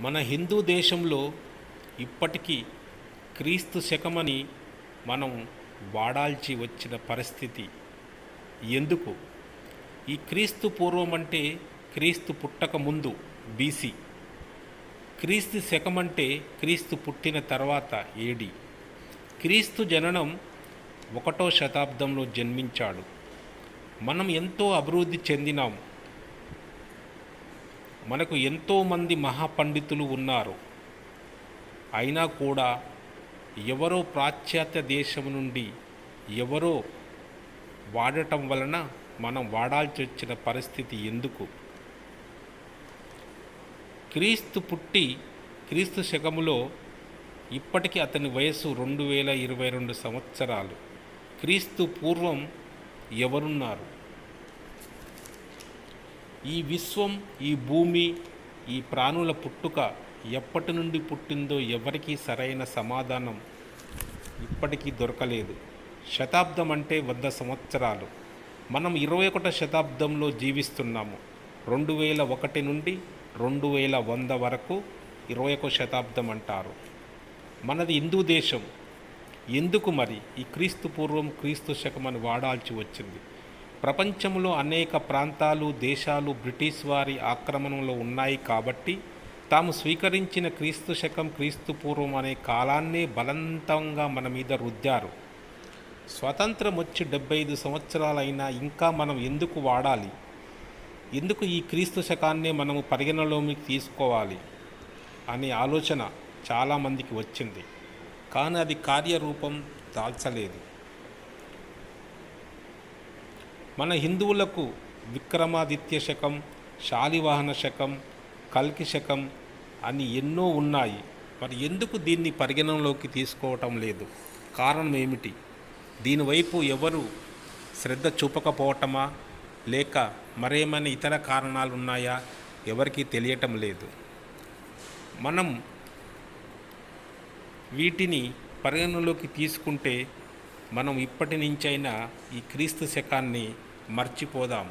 మన హిందూ దేశంలో ఇప్పటికీ క్రీస్తు శకమని మనం వాడాల్సి వచ్చిన పరిస్థితి. ఎందుకు? ఈ క్రీస్తు పూర్వం అంటే క్రీస్తు పుట్టక ముందు బీసీ. క్రీస్తు శకం అంటే క్రీస్తు పుట్టిన తర్వాత ఏడి. క్రీస్తు జననం ఒకటో శతాబ్దంలో జన్మించాడు. మనం ఎంతో అభివృద్ధి చెందినాం. మనకు ఎంతోమంది మహాపండితులు ఉన్నారు. అయినా కూడా ఎవరో పాశ్చాత్య దేశం నుండి ఎవరో వాడటం వలన మనం వాడాల్సి వచ్చిన పరిస్థితి ఎందుకు? క్రీస్తు పుట్టి క్రీస్తు శకములో ఇప్పటికీ అతని వయసు రెండు వేల ఇరవై రెండు సంవత్సరాలు. క్రీస్తు పూర్వం ఎవరున్నారు? ఈ విశ్వం ఈ భూమి ఈ ప్రాణుల పుట్టుక ఎప్పటి నుండి పుట్టిందో ఎవరికీ సరైన సమాధానం ఇప్పటికీ దొరకలేదు. శతాబ్దం అంటే వంద సంవత్సరాలు. మనం ఇరవై ఒకటో శతాబ్దంలో జీవిస్తున్నాము. రెండు వేల ఒకటి నుండి రెండు వేల వంద వరకు ఇరవై ఒక శతాబ్దం అంటారు. మనది హిందూ దేశం. ఎందుకు మరి? ఈ క్రీస్తు పూర్వం క్రీస్తు శకం అని వాడాల్సి వచ్చింది. ప్రపంచంలో అనేక ప్రాంతాలు దేశాలు బ్రిటిష్ వారి ఆక్రమణలో ఉన్నాయి కాబట్టి తాము స్వీకరించిన క్రీస్తు శకం క్రీస్తు పూర్వం అనే కాలాన్నే బలవంతంగా మన మీద రుద్దారు. స్వతంత్రం వచ్చి డెబ్బై ఐదు సంవత్సరాలైనా ఇంకా మనం ఎందుకు వాడాలి? ఎందుకు ఈ క్రీస్తు శకాన్నే మనము పరిగణలోకి తీసుకోవాలి? అనే ఆలోచన చాలామందికి వచ్చింది. కానీ అది కార్యరూపం దాల్చలేదు. మన హిందువులకు విక్రమాదిత్య శకం శాలివాహన శకం కల్కి శకం అని ఎన్నో ఉన్నాయి. మరి ఎందుకు దీన్ని పరిగణనలోకి తీసుకోవటం లేదు? కారణం ఏమిటి? దీనివైపు ఎవరు శ్రద్ధ చూపకపోవటమా? లేక మరేమైనా ఇతర కారణాలు ఉన్నాయా ఎవరికీ తెలియటం లేదు. మనం వీటిని పరిగణలోకి తీసుకుంటే మనం ఇప్పటి నుంచైనా ఈ క్రీస్తు శకాన్ని మర్చిపోదాం.